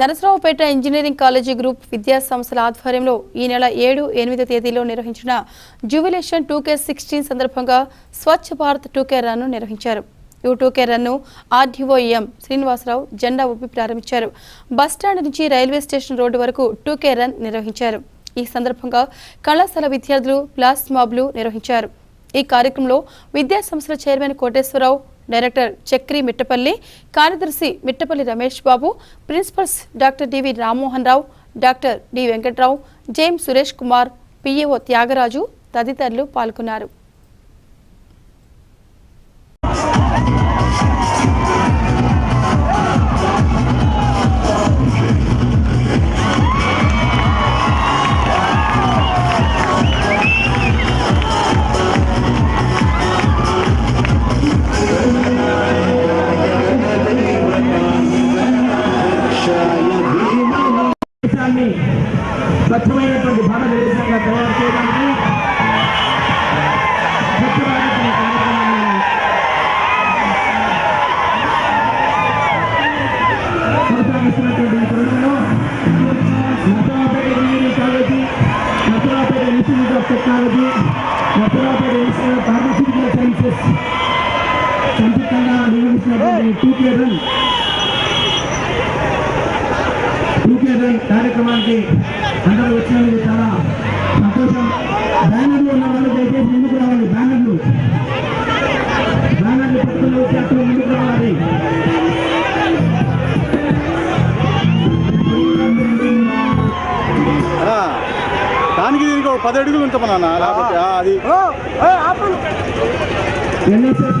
Narasaraopet engineering college group విద్యా సంస్థల ఆధ్వర్యంలో ఈ నెల ఏడు ఎనిమిదో తేదీలో నిర్వహించిన జువిలేషన్ టూ కే సిక్స్టీన్ సందర్భంగా స్వచ్ఛ భారత్ టూ కే రన్ను నిర్వహించారు. ఈ టూ కే రన్ను ఆర్డీఓ ఎం శ్రీనివాసరావు జెండా ఊపి ప్రారంభించారు. బస్టాండ్ నుంచి రైల్వే స్టేషన్ రోడ్డు వరకు టూ కే రన్ నిర్వహించారు. ఈ సందర్భంగా కళాశాల విద్యార్థులు ప్లాస్ మాబ్లు నిర్వహించారు. ఈ కార్యక్రమంలో విద్యా సంస్థల చైర్మన్ కోటేశ్వరరావు డైరెక్టర్ చక్రి మిట్టపల్లి కార్యదర్శి Mittapalli Ramesh Babu principals doctor DV Rammohan Rao doctor D Venkatrao James Suresh Kumar PAO Tyagaraju తదితరులు పాల్గొన్నారు. దేశాన్ని స్వచ్ఛమైనటువంటి భారతదేశంగా తయారు చేయడానికి స్వచ్ఛ భారత్ కార్యక్రమాన్ని కొనసాగిస్తున్నటువంటి ఈ తరుణంలో Nasarapeta engineering college Nasarapeta institute of technology Nasarapeta institute of pharmaceutical sciences సంయుక్తంగా నిర్వహిస్తున్నటువంటి టూ యూకేజన్ కార్యక్రమానికి. అందరూ వచ్చినందుకు చాలా సంతోషం. బ్యానర్లు ఉన్న వాళ్ళు దయచేసి ముందుకు రావాలి బ్యానర్లు. బ్యానర్లు పట్టుకుని వచ్చి అక్కడ ముందుకు రావాలి. ఆ, దానికి దీనికి ఒక పది అడుగులు ఉంటాం నాన్న లేకపోతే అది. ఎన్ఎస్ఎస్